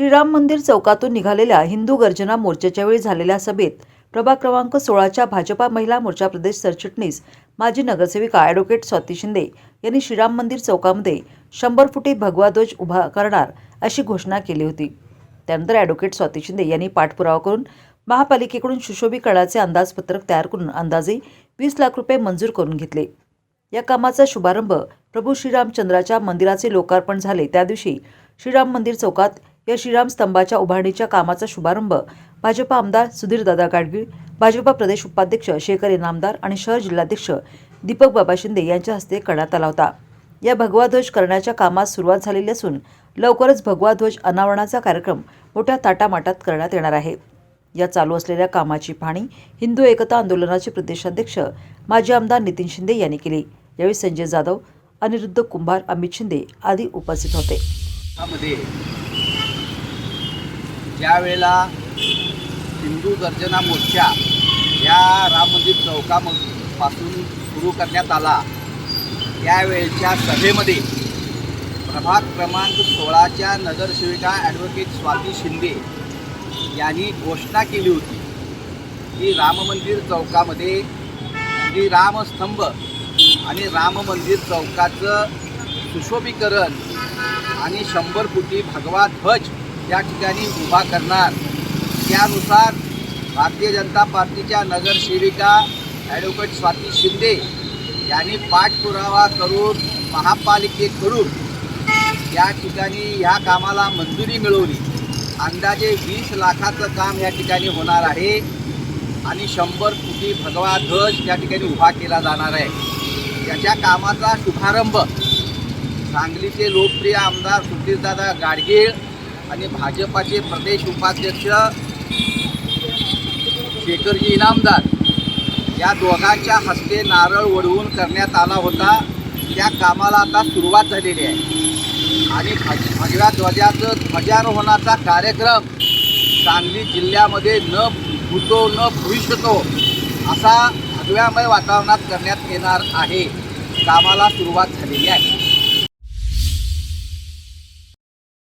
श्रीराम मंदिर चौकातून निघालेल्या हिंदू गर्जना मोर्चाच्या वेळी झालेल्या सभेत प्रभाग क्रमांक सोळाच्या भाजपा महिला मोर्चा प्रदेश सरचिटणीस माजी नगरसेविका ॲडव्होकेट स्वाती शिंदे यांनी श्रीराम मंदिर चौकामध्ये शंभर फुटी भगवा ध्वज उभा करणार अशी घोषणा केली होती. त्यानंतर ॲडव्होकेट स्वाती शिंदे यांनी पाठपुरावा करून महापालिकेकडून सुशोभीकरणाचे अंदाजपत्रक तयार करून अंदाजे वीस लाख रुपये मंजूर करून घेतले. या कामाचा शुभारंभ प्रभू श्रीरामचंद्राच्या मंदिराचे लोकार्पण झाले. त्या दिवशी श्रीराम मंदिर चौकात या श्रीराम स्तंभाच्या उभारणीच्या कामाचा शुभारंभ भाजपा आमदार सुधीरदादा गाडगीळ भाजपा प्रदेश उपाध्यक्ष शेखर इनामदार आणि शहर जिल्हाध्यक्ष दीपक बाबा शिंदे यांच्या हस्ते करण्यात आला होता. या भगवा ध्वज करण्याच्या कामास सुरुवात झालेली असून लवकरच भगवा ध्वज अनावरणाचा कार्यक्रम मोठ्या ताटामाटात करण्यात येणार आहे. या चालू असलेल्या कामाची पाहणी हिंदू एकता आंदोलनाचे प्रदेशाध्यक्ष माजी आमदार नितीन शिंदे यांनी केली. यावेळी संजय जाधव अनिरुद्ध कुंभार अमित शिंदे आदी उपस्थित होते. मध्ये हिंदू गर्जना मोर्चा या राम मंदिर चौकापासून सुरू करण्यात आला त्यावेळेच्या सभेमध्ये प्रभाग क्रमांक सोळाच्या नगरसेविका ॲडव्होकेट स्वाती शिंदे यांनी घोषणा केली होती की राम मंदिर चौकामध्ये श्री रामस्तंभ आणि राम मंदिर चौकाचं सुशोभीकरण आणि शंभर फुटी भगवा ध्वज या ठिकाणी उभा करणार. त्यानुसार भारतीय जनता पार्टीच्या नगरसेविका ॲडव्होकेट स्वाती शिंदे यांनी पाठपुरावा करून महापालिकेकडून या ठिकाणी ह्या कामाला मंजुरी मिळवली. अंदाजे वीस लाखाचं काम या ठिकाणी होणार आहे आणि शंभर कोटी भगवा ध्वज या ठिकाणी उभा केला जाणार आहे. याच्या कामाचा शुभारंभ सांगलीचे लोकप्रिय आमदार सुधीरदादा गाडगीळ आणि भाजपाचे प्रदेश उपाध्यक्ष शेखरजी इनामदार. या दोघांच्या हस्ते नारळ वडवून करण्यात आला होता. त्या कामाला आता सुरुवात झालेली आहे. आणि भग- भगव्या ध्वजाचं ध्वजारोहणाचा कार्यक्रम सांगली जिल्ह्यामध्ये न भूतो न भविष्यतो असा भगव्यामय वातावरणात करण्यात येणार आहे. कामाला सुरुवात झालेली आहे.